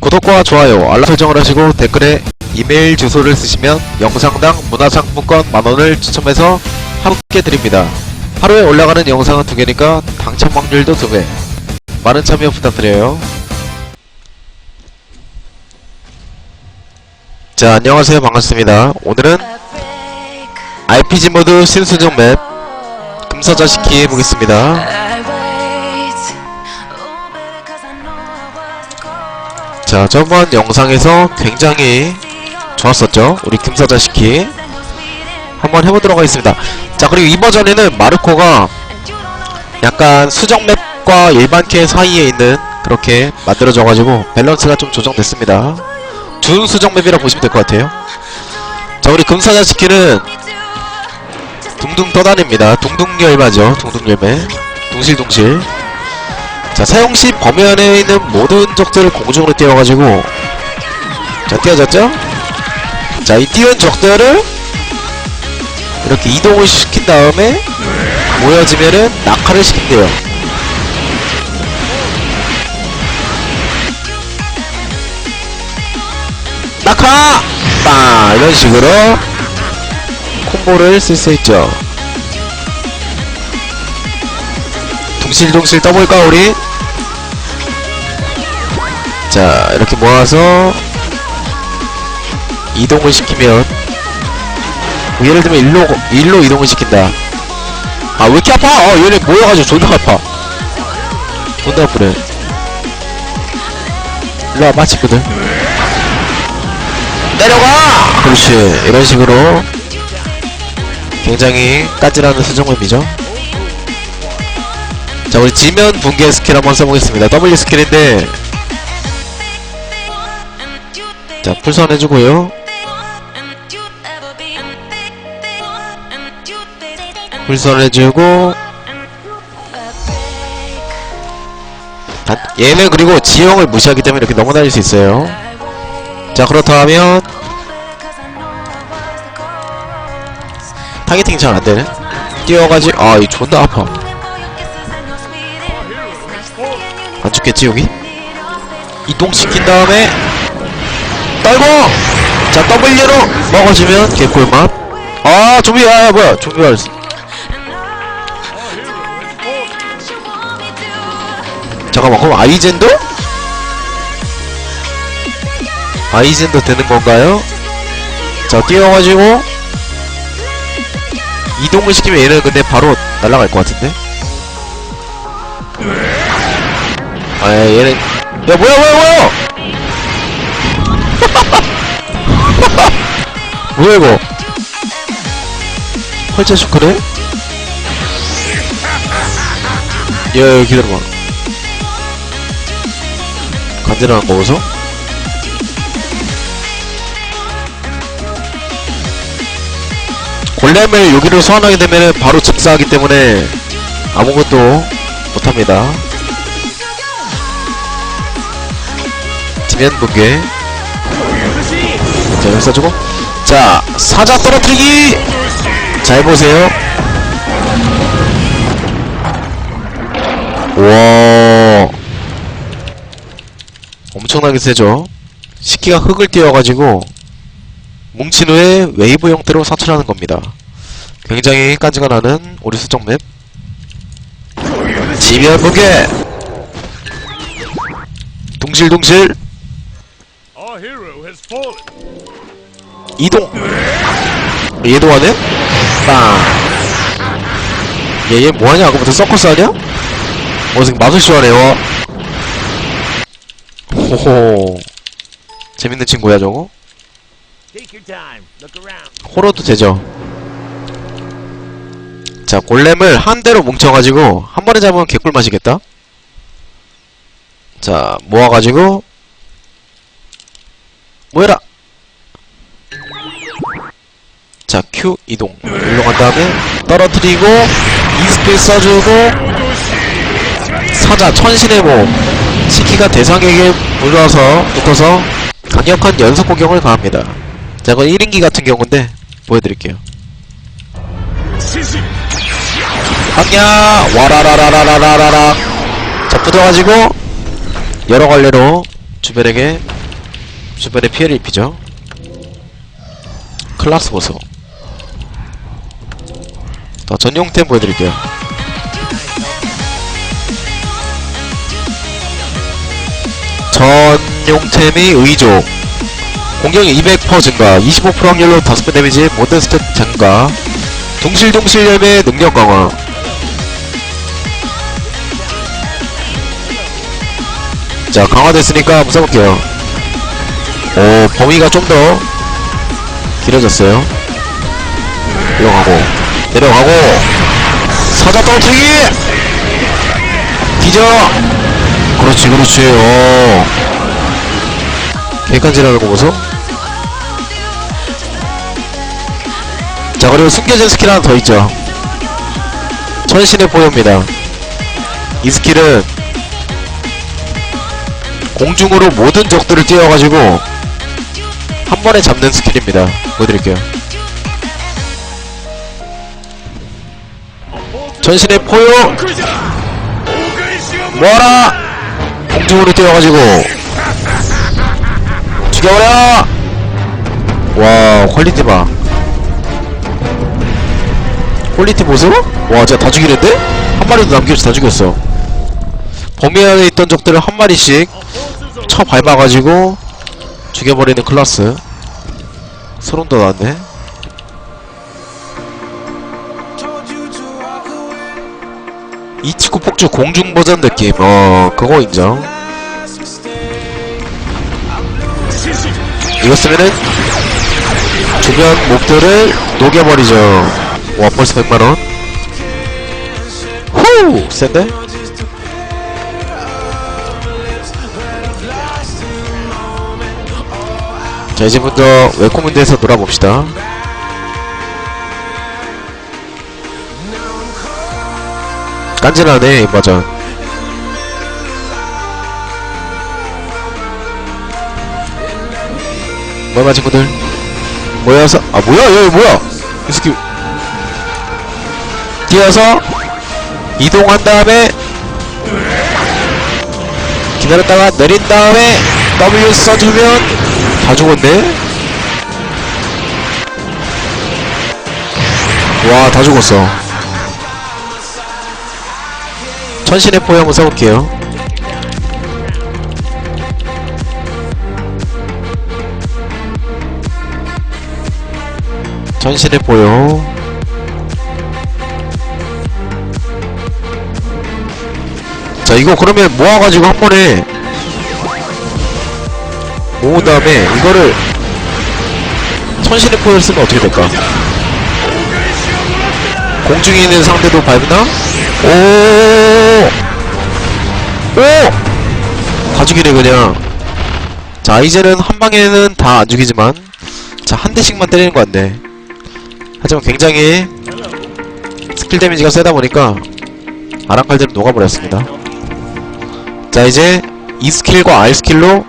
구독과 좋아요, 알람 설정을 하시고 댓글에 이메일 주소를 쓰시면 영상당 문화상품권 만원을 추첨해서 함께 드립니다. 하루에 올라가는 영상은 두 개니까 당첨 확률도 두 배. 많은 참여 부탁드려요. 자, 안녕하세요. 반갑습니다. 오늘은 RPG 모드 신수정 맵 금사자 시키 해보겠습니다. 자, 저번 영상에서 굉장히 좋았었죠? 우리 금사자 시키. 한번 해보도록 하겠습니다. 자, 그리고 이 버전에는 마르코가 약간 수정 맵과 일반 캐 사이에 있는 그렇게 만들어져가지고 밸런스가 좀 조정됐습니다. 준 수정 맵이라 보시면 될 것 같아요. 자, 우리 금사자 시키는 둥둥 떠다닙니다. 둥둥 열매죠. 둥둥 열매. 둥실둥실. 자, 사용 시 범위 안에 있는 모든 적들을 공중으로 띄워가지고 자, 띄워졌죠? 자, 이 띄운 적들을 이렇게 이동을 시킨 다음에 모여지면은 낙하를 시킨대요. 낙하! 빠! 이런 식으로 콤보를 쓸 수 있죠. 둥실둥실 떠볼까 우리? 자 이렇게 모아서 이동을 시키면 뭐 예를 들면 일로 일로 이동을 시킨다. 아 왜 이렇게 아파? 어 얘네 모여가지고 존나 아파. 존나 아프네. 일로와 마치거든. 내려가! 그렇지. 이런 식으로 굉장히 까칠하는 수정맵이죠. 자 우리 지면 붕괴 스킬 한번 써보겠습니다. W 스킬인데 자 풀선 해주고요. 풀선 해주고. 단- 얘는 그리고 지형을 무시하기 때문에 이렇게 넘어다닐 수 있어요. 자 그렇다면 타겟팅 잘 안되네. 뛰어가지고 아이 존나 아파. 안 죽겠지 여기? 이동시킨 다음에 떨고! 자 W로 먹어주면 개꿀맛. 아 좀비 아 뭐야. 좀비 알 잠깐만 그럼 아이젠도? 아이젠도 되는 건가요? 자 뛰어가지고. 이동을 시키면 얘는 근데 바로 날아갈 것 같은데? 아 얘는. 야 뭐야 뭐야 뭐야 뭐야 이거 헐자 슈크네? 야, 야 기다려봐 간지나는 거 보소? 골렘을 여기로 소환하게 되면 바로 즉사하기 때문에 아무것도 못합니다 지면 붕괴 자 여기 써주고. 자 사자 떨어뜨리기. 잘 보세요. 와. 엄청나게 세죠? 시키가 흙을 띄워가지고 뭉친 후에 웨이브 형태로 사출하는 겁니다. 굉장히 까지가 나는 우리 수정 맵. 지면 붕괴 둥실둥실 이동. 얘도 하네? 빵. 얘, 얘 뭐하냐? 아까부터 서커스 하냐? 어 지금 마술쇼 하네 와 호호. 재밌는 친구야 저거. 호러도 되죠. 자 골렘을 한 대로 뭉쳐가지고 한 번에 잡으면 개꿀 맛이겠다. 자 모아가지고 모여라 자 Q 이동. 간 다음에 떨어뜨리고 이스킬 써주고 사자 천신의 몸 시키가 대상에게 물러서 붙어서 강력한 연속 공격을 가합니다. 자 이건 1인기 같은 경우인데 보여드릴게요. 황야 와라라라라라라라 자 붙어가지고 여러 갈래로 주변에게 주변에 피해를 입히죠. 클라스 보소 더 전용템 보여드릴게요. 전용템이 의족. 공격이 200% 증가 25% 확률로 5배 데미지 모든 스탯 증가. 동실동실 열매 능력 강화. 자 강화됐으니까 한번 써볼게요. 오 범위가 좀 더 길어졌어요. 내려가고 내려가고 사자 떨어뜨리기 기저 그렇지 그렇지 어. 개간지라는 거 보소 자 그리고 숨겨진 스킬 하나 더 있죠. 천신의 포효입니다. 이 스킬은 공중으로 모든 적들을 띄워가지고 한 번에 잡는 스킬입니다. 보여드릴게요 전신의 포효. 뭐하라 공중으로 띄워가지고. 죽여버려! 와 퀄리티 봐. 퀄리티 보소? 와 진짜 다 죽이는데? 한 마리도 남겨서 다 죽였어. 범위 안에 있던 적들을 한 마리씩 쳐 밟아가지고 죽여버리는 클라스. 소름 돋았네 이치쿠 폭주 공중 버전 느낌. 어 그거 인정. 이거 쓰면은 주변 몹들을 녹여버리죠. 와 벌써 100만원. 후! 센데? 자 이제부터 웨코문드에서 놀아봅시다 이 버전 뭐야 친구들? 모여서 아 뭐야 여기 뭐야 이 새끼. 뛰어서 이동한 다음에 기다렸다가 내린 다음에 W 써주면 다 죽었네? 와 다 죽었어 천신의 포유 한번 써볼게요 전신의 포효 자 이거 그러면 모아가지고 한 번에 모은 다음에 이거를 천신의 포효를 쓰면 어떻게 될까 공중에 있는 상대도 밟나? 오! 오! 다 죽이네 그냥. 자 이제는 한 방에는 다 안 죽이지만 자 한 대씩만 때리는 거 같네. 하지만 굉장히 스킬 데미지가 세다 보니까 아랑칼들은 녹아버렸습니다. 자 이제 이 스킬과 R 스킬로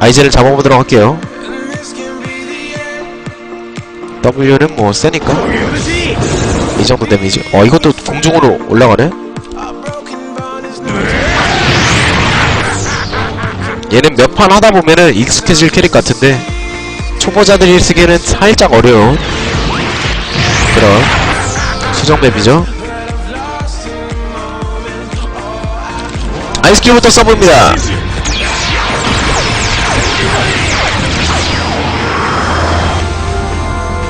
아이제를 잡아보도록 할게요. W는 뭐 세니까. 이 정도 데미지. 어 이것도 공중으로 올라가네? 얘는 몇 판 하다 보면은 익숙해질 캐릭 같은데 초보자들이 쓰기에는 살짝 어려운 그런 수정 맵이죠. 아이스킬부터 써봅니다.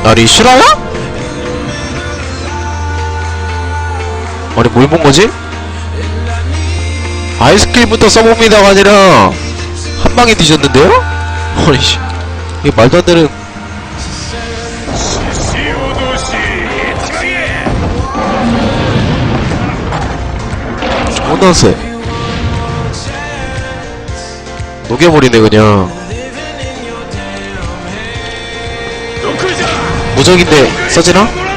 아니 실화야? 아니 뭘 본 거지? 아이스킬부터 써봅니다가 아니라 한 방에 뒤졌는데요? 아니 씨 이게 말도 안 되는 존나 세 녹여버리네 그냥 무적인데 써지나?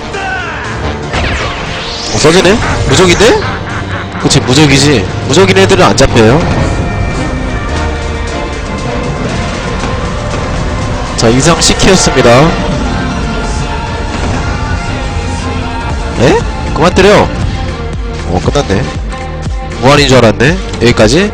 어, 써지네? 무적인데? 그치 무적이지. 무적인 애들은 안 잡혀요. 자 이상 C키였습니다. 에? 그만 때려. 어 끝났네. 무한인 줄 알았네. 여기까지